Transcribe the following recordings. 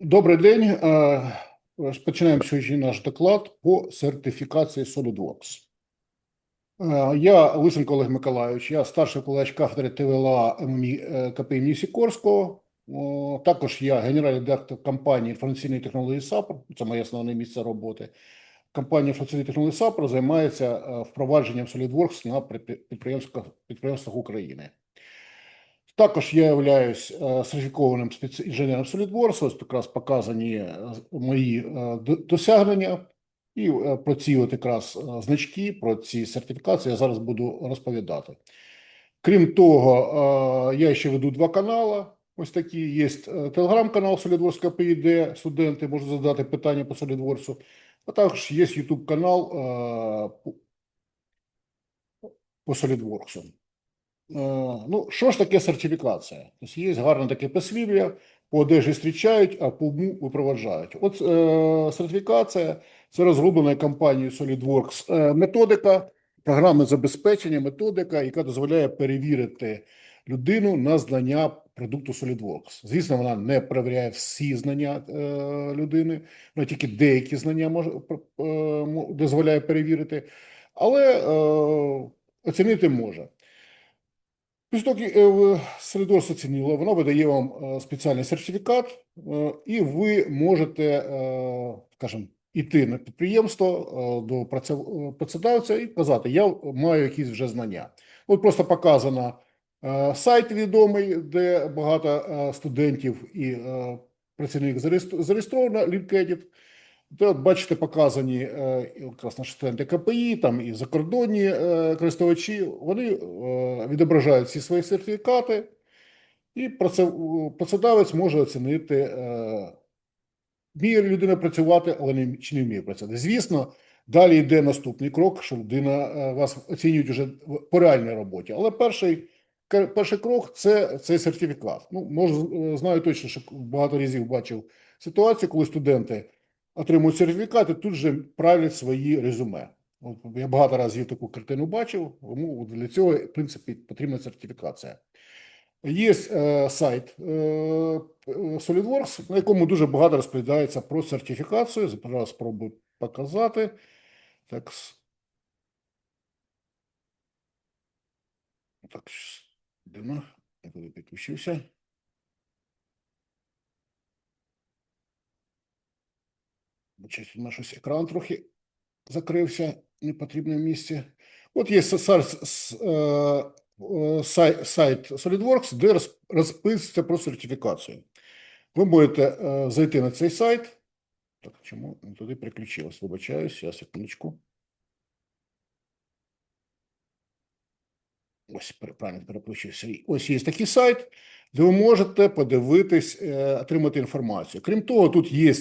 Добрий день. Е, Розпочинаємо сьогодні наш доклад по сертифікації SolidWorks. Е, Я Лисенко Олег Миколайович, я старший викладач кафедри ТВЛА ММІ е, КПІ імені Сікорського. Також я генеральний директор компанії інформаційної технології САПР, це моє основне місце роботи. Компанія інформаційної технології САПР займається е, впровадженням SolidWorks на підприємствах, підприємствах України. Також я являюсь е, сертифікованим інженером SolidWorks. Ось якраз показані е, мої е, досягнення. І про ці от якраз значки, про ці сертифікації я зараз буду розповідати. Крім того, я ще веду два канали. Ось такі є телеграм-канал КПІ, де студенти можуть задати питання по SolidWorks, а також є YouTube канал по-. Е, Ну, що ж таке сертифікація? Тобто є гарне таке прислів'я, по одежі зустрічають, а по уму випроваджають. От е, сертифікація це розроблена компанією SolidWorks е, методика, програми забезпечення, методика, яка дозволяє перевірити людину на знання продукту SolidWorks. Звісно, вона не перевіряє всі знання е, людини, вона тільки деякі знання може, е, дозволяє перевірити, але е, оцінити може. Після того, як е, Солідорс оцінила, вона видає вам е, спеціальний сертифікат, е, і ви можете, скажімо, іти на підприємство до працедавця і казати, я маю якісь вже знання. От просто показано сайт відомий, де багато студентів і працівників зареєстровано, LinkedIn. Де от бачите, показані е, якраз наші студенти КПІ, там і закордонні е, користувачі, вони е, відображають всі свої сертифікати, і працедавець може оцінити, вміє людина працювати, але не, чи не вміє працювати. Звісно, далі йде наступний крок, що людина вас оцінюють вже в- по реальній роботі. Але перший, перший крок це цей сертифікат. Ну, можу, знаю точно, що багато разів бачив ситуацію, коли студенти отримують сертифікати, тут же правлять свої резюме. От я багато разів таку картину бачив, тому для цього, в принципі, потрібна сертифікація. Є е, сайт е, SolidWorks, на якому дуже багато розповідається про сертифікацію. Зараз спробую показати. Так, так, дивно, я туди підключився. Щось у мене щось екран трохи закрився в непотрібному місці. От є е, сай- сайт SolidWorks, де розписується про сертифікацію. Ви можете е, зайти на цей сайт. Так, чому не туди переключилось? Вибачаюсь, я секундочку. Ось правильно переключився. Ось є такий сайт, де ви можете подивитись, е, отримати інформацію. Крім того, тут є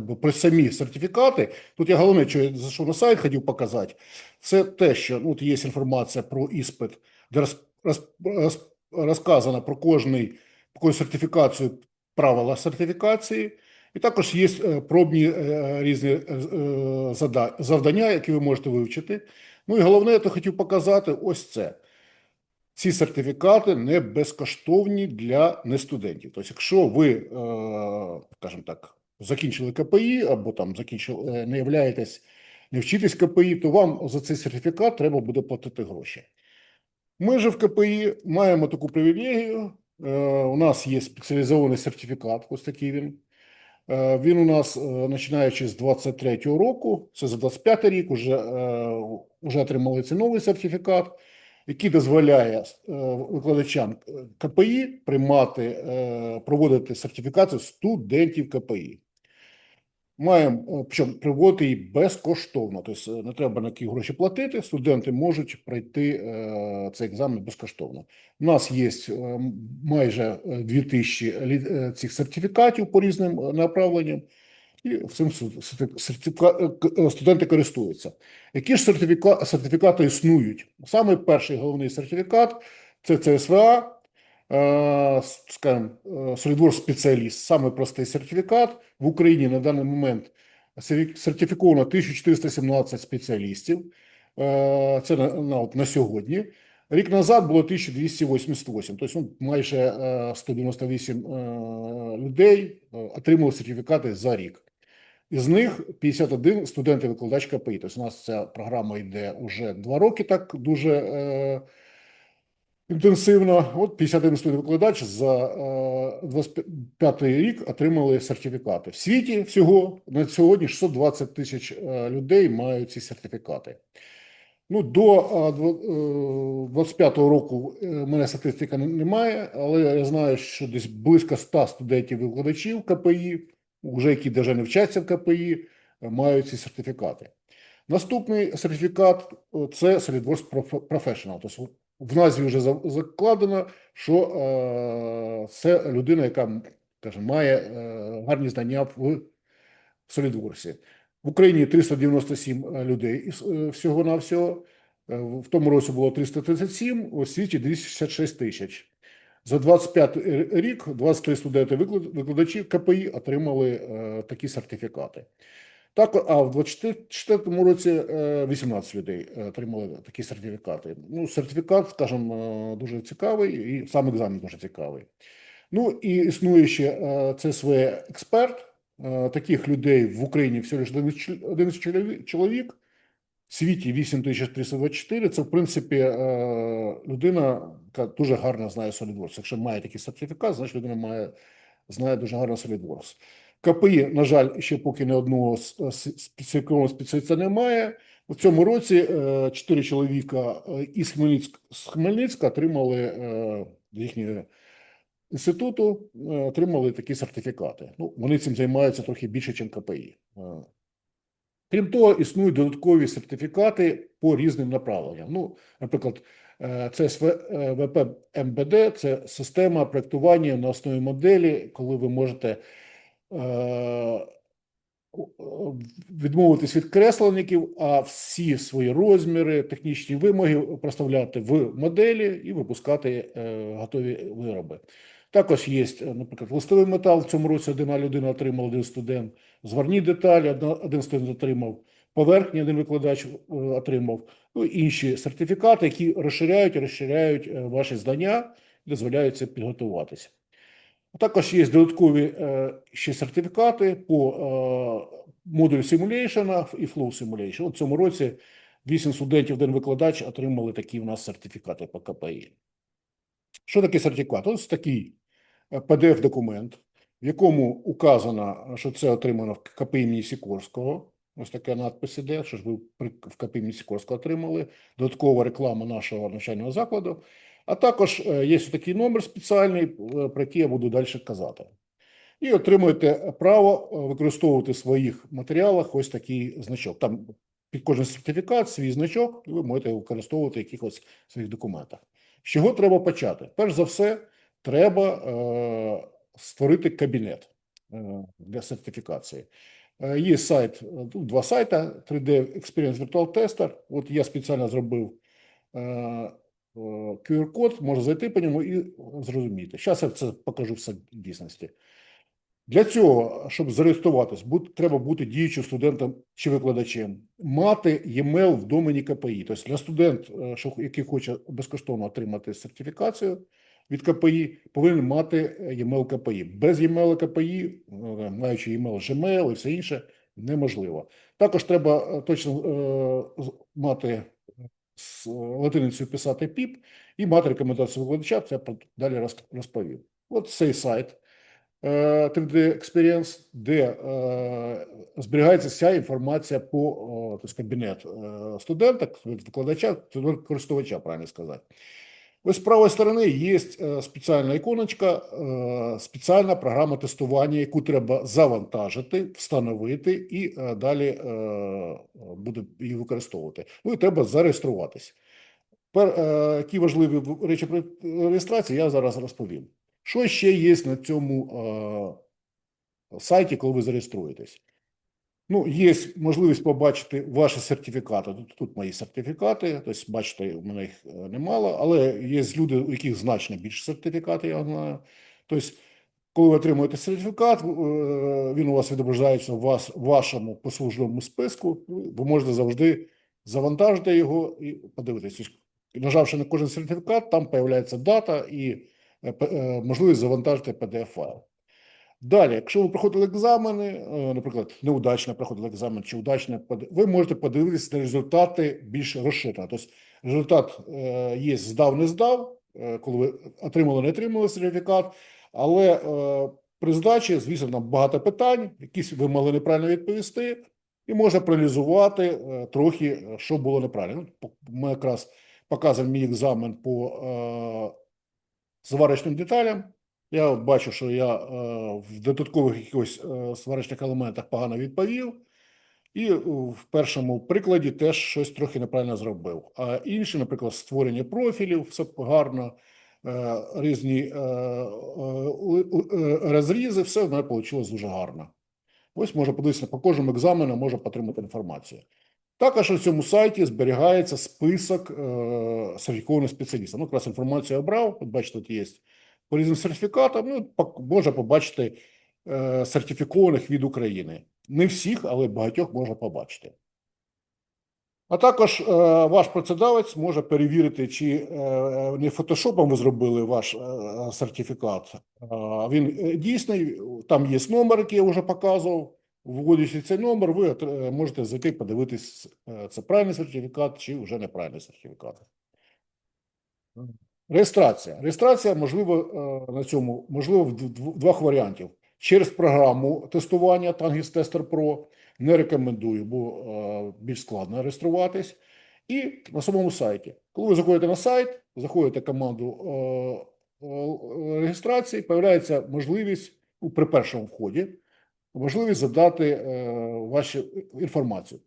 про самі сертифікати. Тут я головне, що я зайшов на сайт, хотів показати, це те, що ну, є інформація про іспит, де роз, роз, роз, розказано про кожний, про сертифікацію, правила сертифікації. І також є е, пробні е, різні е, завдання, які ви можете вивчити. Ну і головне, я то хотів показати ось це. Ці сертифікати не безкоштовні для нестудентів. Тобто, якщо ви, скажімо так, закінчили КПІ або там закінчили, е, не являєтесь, не вчитесь КПІ, то вам за цей сертифікат треба буде платити гроші. Ми ж в КПІ маємо таку привілегію. Е, У нас є спеціалізований сертифікат, ось такий він. Е, Він у нас, починаючи з 23-го року, це за 25 рік, уже, е, уже отримали цей новий сертифікат, який дозволяє викладачам КПІ приймати, проводити сертифікацію студентів КПІ. Маємо, е, причому проводити її безкоштовно, тобто е, не треба на які гроші платити, студенти можуть пройти е, цей екзамен безкоштовно. У нас є майже е, 2000 е, цих сертифікатів по різним направленням, і цим студенти користуються. Які ж сертифіка- сертифікати існують? Саме перший головний сертифікат це ЦСВА, скажімо, е, SolidWorks спеціаліст, саме простий сертифікат. В Україні на даний момент сертифіковано 1417 спеціалістів. Е, Це на, на, на сьогодні. Рік назад було 1288, тобто ну, майже е, 198 е, людей е, отримали сертифікати за рік. Із них 51 студент і викладач КПІ. Тобто у нас ця програма йде вже два роки так дуже е, інтенсивно. От 51 студент викладач за е, 25 рік отримали сертифікати. В світі всього на сьогодні 620 тисяч е, людей мають ці сертифікати. Ну, до а, е, 25-го року е, в мене статистика немає, але я знаю, що десь близько 100 студентів-викладачів КПІ, вже які навіть не вчаться в КПІ, е, мають ці сертифікати. Наступний сертифікат е, це SolidWorks Prof- Professional. Тобто в назві вже закладено, що е, це людина, яка каже, має е, гарні знання в SolidWorks. В Україні 397 е, людей із, е, всього-навсього. Е, В тому році було 337, у світі 266 тисяч. За 25 р- рік 23 студенти виклад- викладачі КПІ отримали е, такі сертифікати. Так, а в 24 році е, 18 людей е, отримали такі сертифікати. Ну, сертифікат, скажімо, е, дуже цікавий, і сам екзамен дуже цікавий. Ну і існує ще е, ЦСВ експерт. Е, Таких людей в Україні всього лише 11 чоловік- в світі 8324. Це, в принципі, е, людина, яка дуже гарно знає SolidWorks. Якщо має такий сертифікат, значить людина має, знає дуже гарно SolidWorks. КПІ, на жаль, ще поки не одного с- с- спеціаліста немає. У цьому році е, чотири чоловіка е, із Хмельницька, з Хмельницька отримали е, їхні інституту отримали такі сертифікати. Ну, вони цим займаються трохи більше, ніж КПІ. Крім того, існують додаткові сертифікати по різним направленням. Ну, наприклад, це ВП МБД, це система проєктування на основі моделі, коли ви можете відмовитись від кресленників, а всі свої розміри, технічні вимоги проставляти в моделі і випускати е, готові вироби. Також є, е, наприклад, листовий метал. В цьому році одна людина отримала, один студент. Зварні деталі, один студент отримав. Поверхні один викладач е, отримав. Ну, інші сертифікати, які розширяють, розширяють е, ваші знання, дозволяють це підготуватися. Також є додаткові е, ще сертифікати по е, модулю симуляшена і Flow Simulation. В цьому році 8 студентів, один викладач отримали такі у нас сертифікати по КПІ. Що таке сертифікат? Ось такий е, PDF-документ, в якому указано, що це отримано в КПІ імені Сікорського. Ось така надпис іде, що ж ви в КПІ імені Сікорського отримали. Додаткова реклама нашого навчального закладу. А також е, є такий номер спеціальний, е, про який я буду далі казати. І отримуєте право е, використовувати в своїх матеріалах ось такий значок. Там під кожен сертифікат свій значок, і ви можете використовувати в якихось своїх документах. З чого треба почати? Перш за все, треба е, створити кабінет е, для сертифікації. Є сайт, тут два сайти 3D Experience Virtual Tester. От я спеціально зробив QR-код, можна зайти по ньому і зрозуміти. Зараз я це покажу в дійсності. Для цього, щоб зареєструватись, треба бути діючим студентом чи викладачем, мати e-mail в домені КПІ. Тобто для студент, е, який хоче безкоштовно отримати сертифікацію від КПІ, повинен мати е, e-mail КПІ. Без e-mail КПІ, е, маючи e-mail Gmail і все інше, неможливо. Також треба е, точно е, мати латиницею писати ПІП і мати рекомендацію викладача. Це далі розповів. От цей сайт е, 3D Experience, де зберігається вся інформація по тобто кабінет студента, викладача, користувача, правильно сказати. Ось з правої сторони є е, спеціальна іконочка, е, спеціальна програма тестування, яку треба завантажити, встановити і е, далі буде її використовувати. Ну і треба е, які важливі речі про реєстрації, я зараз розповім. Що ще є на цьому сайті, коли ви зареєструєтесь? Ну, є можливість побачити ваші сертифікати. Тут, тут мої сертифікати, тобто, бачите, у мене їх е, немало, але є люди, у яких значно більше сертифікати, я знаю. Тобто, коли ви отримуєте сертифікат, е, він у вас відображається в вас, вашому послужному списку. Ви можете завжди завантажити його і подивитися. Нажавши на кожен сертифікат, там появляється дата і е, можливість завантажити PDF-файл. Далі, якщо ви проходили екзамени, е, наприклад, неудачно проходили екзамен чи удачно, ви можете подивитися на результати більш розширено. Тобто результат е, є здав, не здав, е, коли ви отримали, не отримали сертифікат, але при здачі, звісно, там багато питань, якісь ви могли неправильно відповісти, і можна проаналізувати трохи, що було неправильно. Ну, Ми якраз показуємо мій екзамен по сварочним деталям. Я бачу, що я е, в додаткових якихось е, сварочних елементах погано відповів, і в першому прикладі теж щось трохи неправильно зробив. А інші, наприклад, створення профілів, все гарно, е, різні розрізи, все в мене вийшло дуже гарно. Ось можна подивитися по кожному екзамену, можна отримати інформацію. Також на цьому сайті зберігається список сертифікованих спеціалістів. Ну, якраз інформацію я обрав. От бачите, тут є по різним сертифікатам. Ну, можна побачити е, сертифікованих від України. Не всіх, але багатьох можна побачити. А також е, ваш працедавець може перевірити, чи е, не фотошопом ви зробили ваш е, сертифікат. А він е, дійсний, там є номер, який я вже показував. Вводячи цей номер, ви е, можете зайти подивитись, е, це правильний сертифікат чи вже неправильний сертифікат. Реєстрація. Реєстрація можливо е, на цьому можливо в двох варіантів. Через програму тестування Tangis Tester Pro не рекомендую, бо е, більш складно реєструватись. І на самому сайті. Коли ви заходите на сайт, заходите команду е, реєстрації, появляється можливість при першому вході, можливість задати вашу інформацію.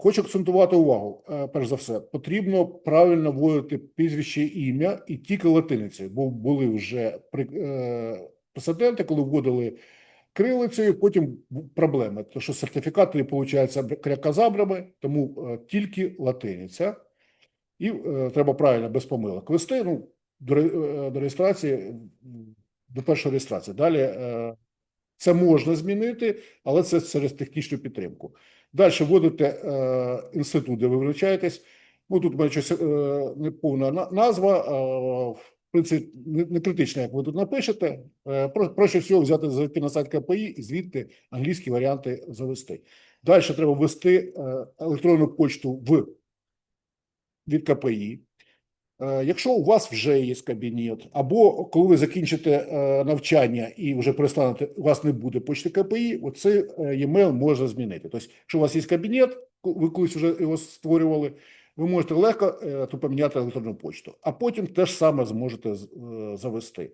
Хочу акцентувати увагу, е, перш за все, потрібно правильно вводити прізвище і ім'я і тільки латиницею, бо були вже е, прецеденти, коли вводили крилицею, потім проблеми, тому що сертифікати получаються крякозабрами, тому е, тільки латиниця. І треба правильно без помилок вести. Ну, до, реєстрації, до першої реєстрації. Далі це можна змінити, але це через технічну підтримку. Далі вводите е, інститут, де ви вивчаєтесь. Ну тут мене щось е, неповна назва. В принципі, не, критично, як ви тут напишете. Е, проще всього взяти зайти на сайт КПІ і звідти англійські варіанти завести. Далі треба ввести електронну почту в від КПІ. Е, Якщо у вас вже є кабінет, або коли ви закінчите е, навчання і вже перестанете, у вас не буде почти КПІ, оце емейл можна змінити. Тобто, якщо у вас є кабінет, ви колись вже його створювали, ви можете легко е, поміняти електронну почту, а потім те ж саме зможете завести.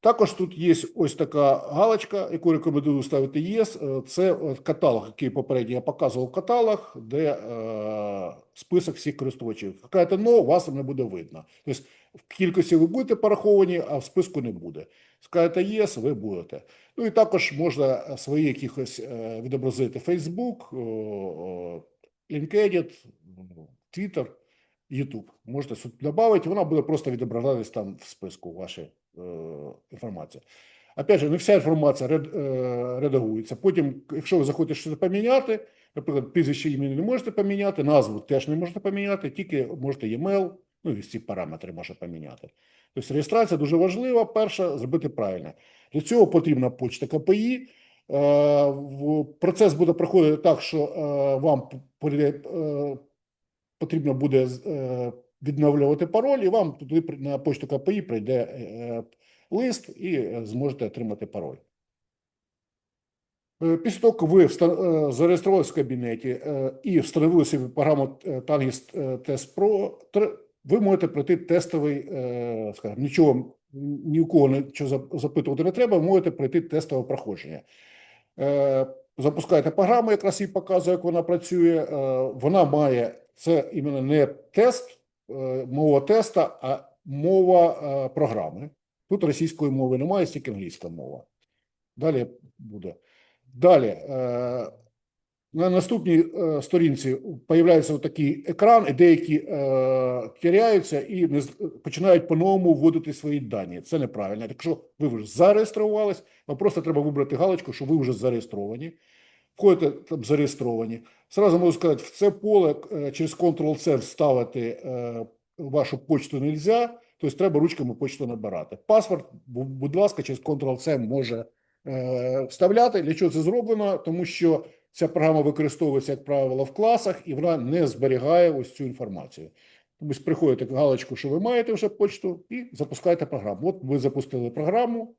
Також тут є ось така галочка, яку рекомендую ставити ЄС. Е, Це каталог, який попередньо я показував каталог, де е, список всіх користувачів. Какая-то но, вас не буде видно. Тобто в кількості ви будете пораховані, а в списку не буде. Скажете єс, ви будете. Ну і також можна е, свої якихось е, відобразити Facebook, LinkedIn, Twitter, YouTube. Можете сюди додати, вона буде просто відображатись там в списку ваша е, інформація. Опять же, не вся інформація е, редагується. Потім, якщо ви захочете щось поміняти, наприклад, прізвище імені не можете поміняти, назву теж не можете поміняти, тільки можете e-mail, ну і ці параметри можна поміняти. Тобто реєстрація дуже важлива, перша, зробити правильно. Для цього потрібна почта КПІ. Е, Процес буде проходити так, що е, вам е, потрібно буде е, відновлювати пароль, і вам туди на почту КПІ прийде е, лист і е, зможете отримати пароль. Е, Після того, як ви е, зареєструвалися в кабінеті е, і встановили собі програму е, Tangis е, Test Pro, ви можете пройти тестовий, е, скажімо, нічого, ні у кого нічого запитувати не треба, можете пройти тестове проходження. Е, Запускаєте програму, якраз їй показує, як вона працює. Е, Вона має це іменно не тест, е, мова теста, а мова е, програми. Тут російської мови немає, тільки англійська мова. Далі буде. Далі. е, На наступній е, сторінці появляється такий екран, і деякі е, теряються і починають по-новому вводити свої дані. Це неправильно. Якщо ви вже зареєструвались, вам просто треба вибрати галочку, що ви вже зареєстровані. Входите там зареєстровані. Сразу можу сказати, в це поле е, через Ctrl-C вставити е, вашу почту не можна, тобто треба ручками почту набирати. Паспорт, будь ласка, через Ctrl-C може е, вставляти. Для чого це зроблено? Тому що ця програма використовується, як правило, в класах, і вона не зберігає ось цю інформацію. Тобто приходите галочку, що ви маєте вже почту, і запускаєте програму. От ви запустили програму.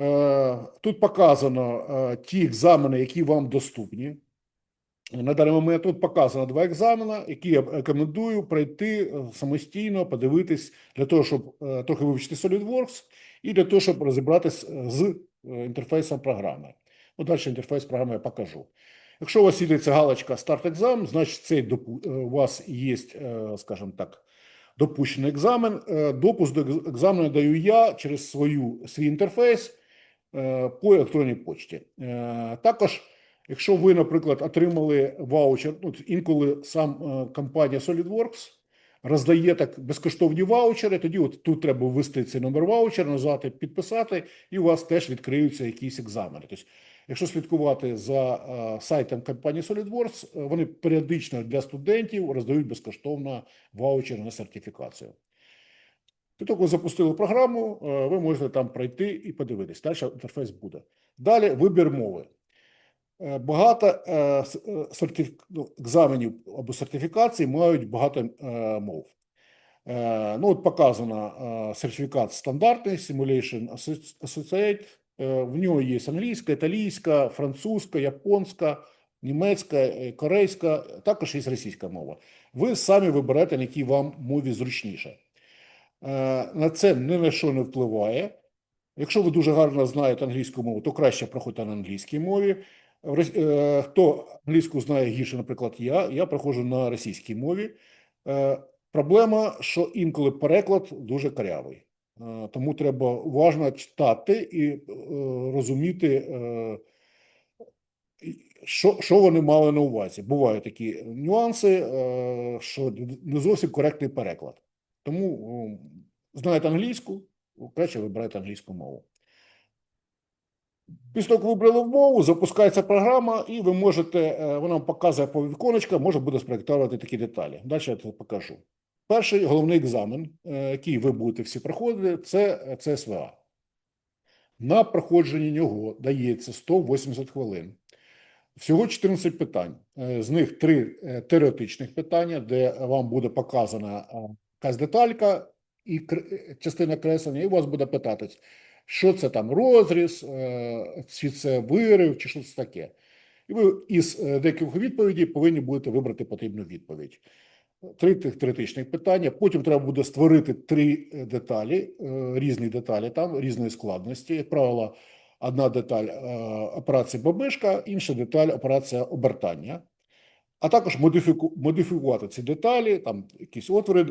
Е, Тут показано е, ті екзамени, які вам доступні. На даний момент тут показано два екзамени, які я рекомендую пройти е, самостійно, подивитись для того, щоб трохи вивчити SolidWorks і для того, щоб розібратись з інтерфейсом програми. Ну, далі інтерфейс програми я покажу. Якщо у вас світиться галочка старт екзамен, значить цей у вас є, скажімо так, допущений екзамен. Допуск до екзамену даю я через свою свій інтерфейс по електронній почті. Е, Також, якщо ви, наприклад, отримали ваучер, ну, інколи сам е, компанія SolidWorks роздає так безкоштовні ваучери, тоді от тут треба ввести цей номер ваучера, назвати, підписати, і у вас теж відкриються якісь екзамени. Тобто, якщо слідкувати за е, сайтом компанії SolidWorks, е, вони періодично для студентів роздають безкоштовно ваучери на сертифікацію. Після запустили програму, е, ви можете там пройти і подивитись. Далі інтерфейс буде. Далі вибір мови. Е, Багато е, ну, екзаменів або сертифікацій мають багато мов. Ну, от показано сертифікат стандартний Simulation Associate. В нього є англійська, італійська, французька, японська, німецька, корейська, також є російська мова. Ви самі виберете, на якій вам мові зручніше. Е, На це ні на що не впливає. Якщо ви дуже гарно знаєте англійську мову, то краще проходьте на англійській мові. Е, Хто англійську знає гірше, наприклад, я, я проходжу на російській мові. Е, Проблема, що інколи переклад дуже корявий. Е, Тому треба уважно читати і розуміти, що, що вони мали на увазі. Бувають такі нюанси, що не зовсім коректний переклад. Тому знаєте англійську, краще вибирайте англійську мову. Після того, як вибрали мову, запускається програма, і ви можете, е, вона вам показує по віконечкам, може буде спроєктувати такі деталі. Далі я це покажу. Перший головний екзамен, е, який ви будете всі проходити, це е, ЦСВА. На проходженні нього дається 180 хвилин. Всього 14 питань. З них три теоретичних питання, де вам буде показана якась деталька і частина креслення, і вас буде питатись, що це там розріз, е, чи це вирив, чи що це таке. І ви із е, декількох відповідей повинні будете вибрати потрібну відповідь. Три теоретичних питання. Потім треба буде створити три е, деталі, різні деталі там, різної складності. Як правило, одна деталь операція бабишка, інша деталь операція обертання. А також модифіку, модифікувати ці деталі, там якісь отвори,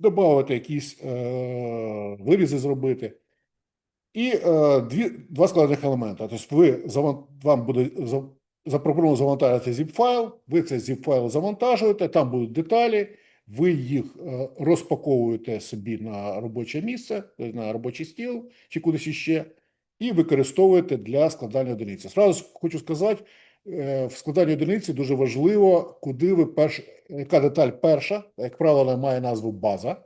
додати якісь е, вирізи зробити. І е, дві, два складних елемента. Тобто ви, вам буде за- запропоновано завантажити zip-файл, ви цей zip-файл завантажуєте, там будуть деталі, ви їх е, розпаковуєте собі на робоче місце, тобто на робочий стіл чи кудись іще, і використовуєте для складання одиниці. Зразу хочу сказати, е, в складанні одиниці дуже важливо, куди ви перш, яка деталь перша, як правило, має назву база.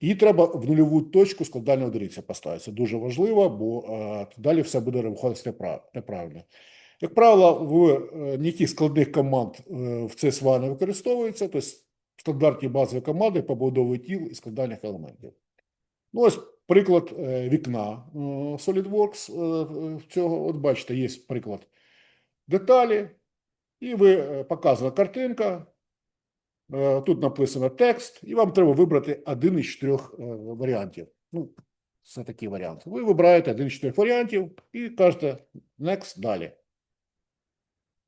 Її треба в нульову точку складання одиниці поставити. Це дуже важливо, бо е, далі все буде виходити неправильно. Як правило, в е, ніяких складних команд е, в CSVA не використовується, тобто стандартні базові команди побудови тіл і складальних елементів. Ну, ось приклад е, вікна е, SolidWorks е, е, цього. От бачите, є приклад деталі, і ви е, показана картинка. Е, Тут написано текст, і вам треба вибрати один із чотирьох е, варіантів. Ну, це такий варіант. Ви вибираєте один із чотирьох варіантів і кажете next далі.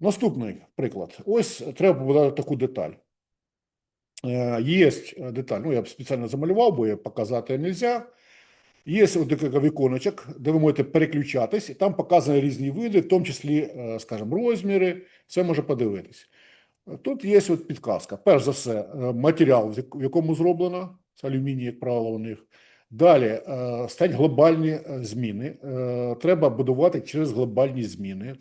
Наступний приклад. Ось треба побудувати таку деталь. Є деталь, ну я б спеціально замалював, бо я показати не можна. Є декілька віконечок, де ви можете переключатись, і там показані різні види, в тому числі, е, скажімо, розміри, все може подивитись. Тут є от підказка. Перш за все, е, матеріал, в якому зроблено, це алюміній, як правило, у них. Далі е, глобальні е, зміни. Треба будувати через глобальні зміни.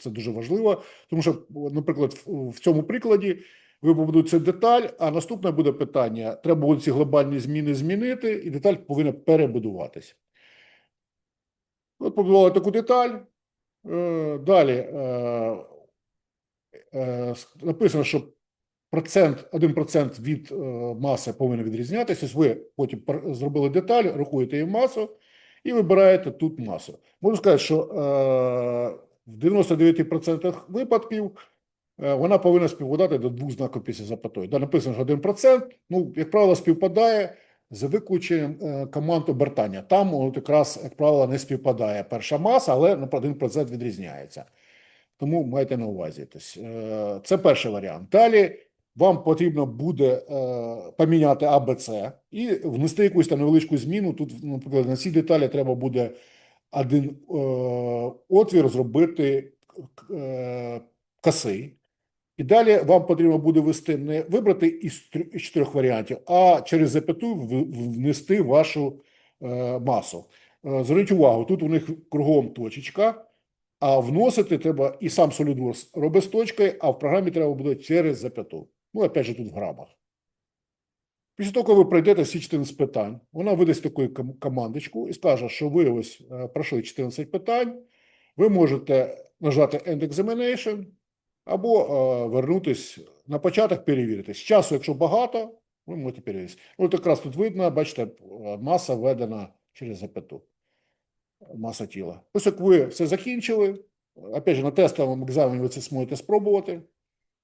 Це дуже важливо, тому що, наприклад, в цьому прикладі ви побудуєте деталь, а наступне буде питання: треба буде ці глобальні зміни змінити, і деталь повинна перебудуватися. От побудували таку деталь. Е, Далі е, е, написано, що процент, 1% від маси повинен відрізнятися. Ось ви потім зробили деталь, рахуєте її масу і вибираєте тут масу. Можу сказати, що в 99% випадків вона повинна співпадати до двох знаків після запятої. Да, написано, що 1%, ну, як правило, співпадає за виключенням е, команд обертання. Там от якраз, як правило, не співпадає перша маса, але на 1% відрізняється. Тому майте на увазі. Тобто, е, це перший варіант. Далі вам потрібно буде е, поміняти АБЦ і внести якусь там невеличку зміну. Тут, наприклад, на цій деталі треба буде один е, отвір зробити е, косий. І далі вам потрібно буде ввести не вибрати із чотирьох варіантів, а через запяту внести вашу е, масу. Е, Зверніть увагу, тут у них кругом точечка, а вносити треба і сам SolidWorks робить з точкою, а в програмі треба буде через запяту. Ну, опять же, тут в грамах. Після того, коли ви пройдете всі 14 питань, вона видасть таку командочку і скаже, що ви ось е, пройшли 14 питань, ви можете нажати End Examination або е, вернутись на початок, перевірити. З часу, якщо багато, ви можете перевірити. От якраз тут видно, бачите, е, маса введена через запяту. Маса тіла. Ось як ви все закінчили, опять же, на тестовому екзамені ви це зможете спробувати.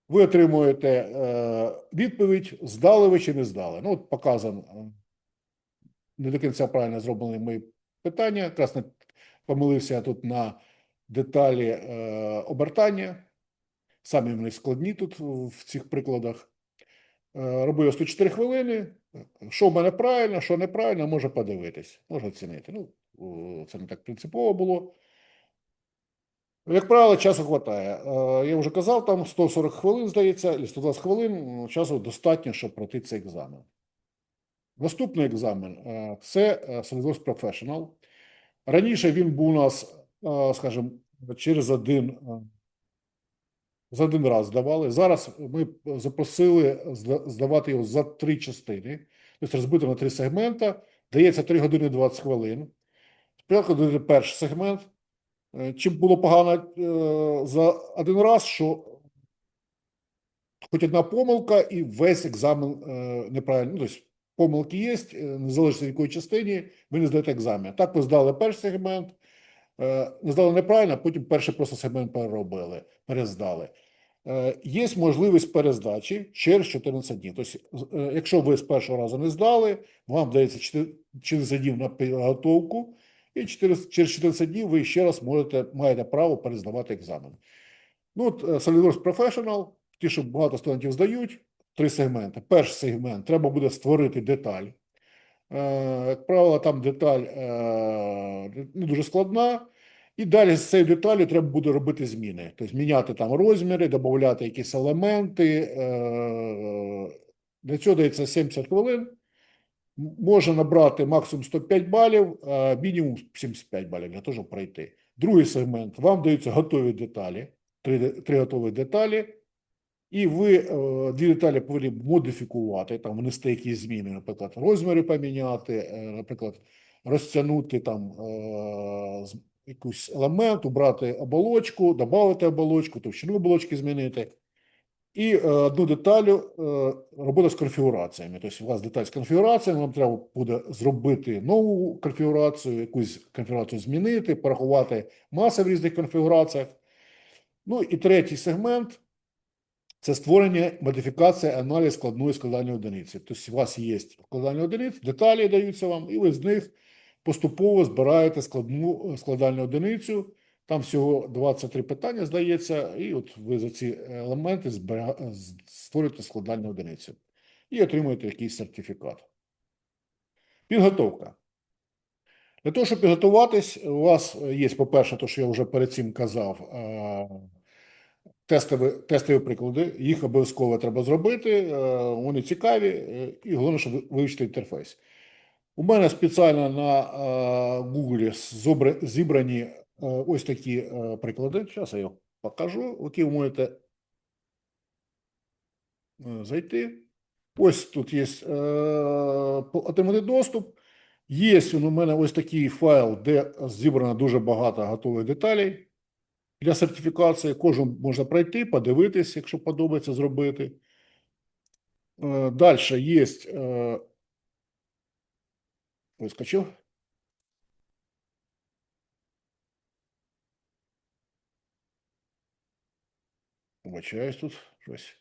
Ви отримуєте е, відповідь, здали ви чи не здали. Ну, от показано е, не до кінця правильно зроблені мої питання. Якраз не помилився я тут на деталі е, обертання. Самі вони складні тут в цих прикладах. Е, робив 104 хвилини. Що в мене правильно, що неправильно, може подивитись, може оцінити. Ну, це не так принципово було. Як правило, часу вистачає. Я вже казав, там 140 хвилин, здається, або 120 хвилин часу достатньо, щоб пройти цей екзамен. Наступний екзамен е, це е, SolidWorks Professional. Раніше він був у нас, е, скажімо, через один, е, за один раз здавали. Зараз ми запросили здавати його за три частини, тобто розбито на три сегмента. Дається 3 години 20 хвилин. Спочатку буде перший сегмент. Е, Чим було погано е, за один раз, що хоч одна помилка, і весь екзамен е, неправильно. Ну, тобто помилки є, е, незалежно в якої частині, ви не здаєте екзамен. Так ви здали перший сегмент, не здали неправильно, потім перший просто сегмент переробили, перездали. Е, Є можливість перездачі через 14 днів. Тобто, е, якщо ви з першого разу не здали, вам дається 4 14 днів на підготовку, і через, через 14 днів ви ще раз можете, маєте право перездавати екзамен. Ну, от е, SolidWorks Professional, ті, що багато студентів здають, три сегменти. Перший сегмент треба буде створити деталь. Е, Як правило, там деталь е, не дуже складна. І далі з цією деталю треба буде робити зміни. Тобто міняти там розміри, додати якісь елементи. Е, Для цього дається 70 хвилин. Можна набрати максимум 105 балів, мінімум 75 балів для того, щоб пройти. Другий сегмент. Вам даються готові деталі, три, три готові деталі, і ви е, дві деталі повинні модифікувати, там внести якісь зміни, наприклад, розміри поміняти, е, наприклад, розтягнути там е, якийсь елемент, убрати оболочку, додати оболочку, товщину оболочки змінити. І одну деталю робота з конфігураціями. Тобто у вас деталь з конфігураціями, вам треба буде зробити нову конфігурацію, якусь конфігурацію змінити, порахувати маси в різних конфігураціях. Ну і третій сегмент це створення, модифікація, аналіз складної складальної одиниці. Тобто у вас є складальні одиниці, деталі даються вам, і ви з них поступово збираєте складну складальну одиницю. Там всього 23 питання, здається, і от ви за ці елементи створюєте складальну одиницю і отримуєте якийсь сертифікат. Підготовка. Для того, щоб підготуватись, у вас є, по-перше, те, що я вже перед цим казав, тестові, тестові приклади. Їх обов'язково треба зробити. е, Вони цікаві, е, і головне, щоб вивчити інтерфейс. У мене спеціально на е, Google зібрані ось такі приклади. Зараз я їх покажу, які ви можете зайти. Ось тут є отримати доступ. Є у мене ось такий файл, де зібрано дуже багато готових деталей для сертифікації. Кожен можна пройти, подивитись, якщо подобається зробити. Е, Далі є. Е, вискочив. Вибачаюсь тут щось.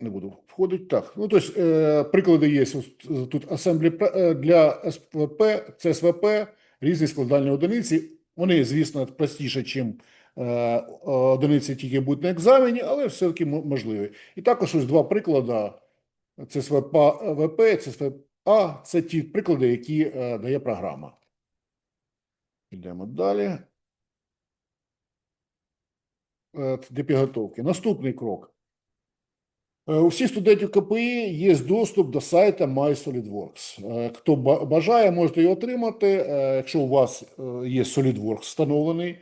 Не буду входити. Так, ну тобто, е, приклади є е, тут асемблі е, для СВП, ЦСВП, різні складальні одиниці. Вони, звісно, простіше, ніж е, одиниці, тільки будуть на екзамені, але все-таки можливі. І також ось два приклади. ЦСВП, ВП, ЦСВА – це ті приклади, які е, дає програма. Йдемо далі. Е, Для підготовки. Наступний крок. Е, У всіх студентів КПІ є доступ до сайту MySolidWorks. Е, Хто бажає, можете його отримати. Е, Якщо у вас є SolidWorks встановлений,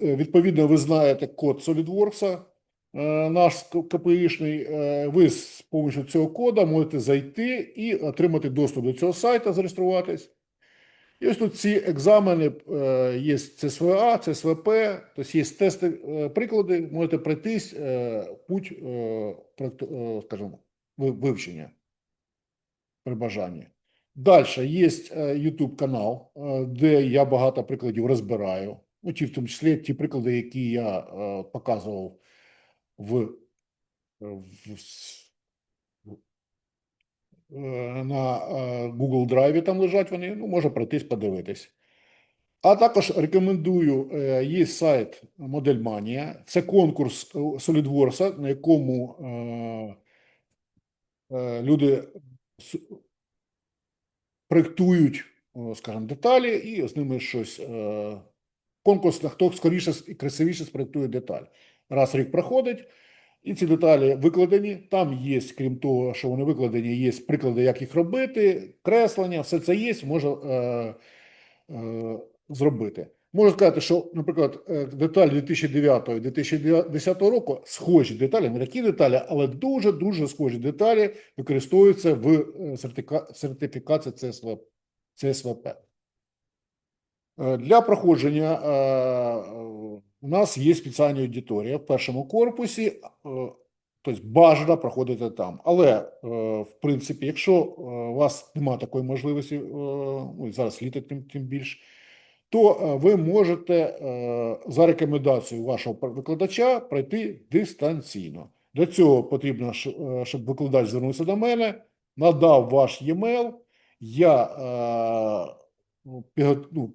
відповідно, ви знаєте код SolidWorks, наш КПІшний. Ви з допомогою цього кода можете зайти і отримати доступ до цього сайту, зареєструватись. І ось тут ці екзамени е, є ЦСВА, ЦСВП, тобто є тести, е, приклади, можете пройтись е, путь, скажімо, вивчення при бажанні. Далі є YouTube канал, де я багато прикладів розбираю. Ну, ті, в тому числі ті приклади, які я показував в, в, на е, Google Drive, там лежать вони, ну, можна пройтись, подивитись. А також рекомендую, е, є сайт Модельманія. Це конкурс е, SolidWorks, на якому е, е, люди проєктують, скажімо, деталі і з ними щось. е, Конкурс на хто скоріше і красивіше спроєктує деталь. Раз рік проходить, і ці деталі викладені. Там є, крім того, що вони викладені, є приклади, як їх робити, креслення, все це є, можна е, е, зробити. Можу сказати, що, наприклад, е, деталі 2009-2010 року схожі деталі, не такі деталі, але дуже-дуже схожі деталі використовуються в е, сертифікації ЦСВ, ЦСВП. Е, Для проходження у нас є спеціальна аудиторія в першому корпусі, е, тобто бажано проходити там. Але, е, в принципі, якщо е, у вас немає такої можливості, ну зараз літо тим, тим більш, то ви можете за рекомендацією вашого викладача пройти дистанційно. Для цього потрібно, щоб викладач звернувся до мене, надав ваш e-mail, я ну, ну,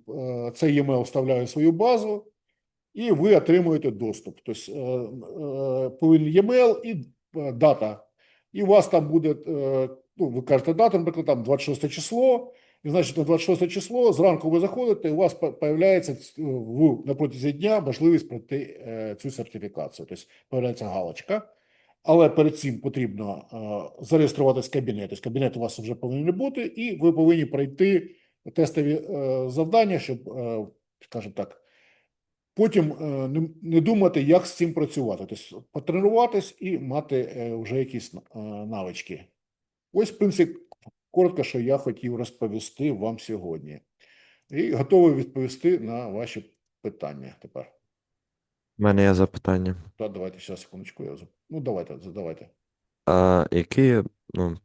цей e-mail вставляю в свою базу, і ви отримуєте доступ. Тобто е, е, e-mail і е, дата. І у вас там буде, ну, ви кажете дату, наприклад, там 26 число, і значить на 26 число зранку ви заходите, і у вас з'являється в, на протязі дня можливість пройти цю сертифікацію. Тобто появляється галочка. Але перед цим потрібно зареєструватись в кабінет. Тобто кабінет у вас вже повинен бути, і ви повинні пройти тестові завдання, щоб, скажімо так, потім е, не, думати, як з цим працювати. Тобто потренуватись і мати е, вже якісь е, навички. Ось, в принципі, коротко, що я хотів розповісти вам сьогодні. І готовий відповісти на ваші питання тепер. У мене є запитання. Та, давайте, зараз, секундочку. Я... Ну, давайте, задавайте. А які, ну,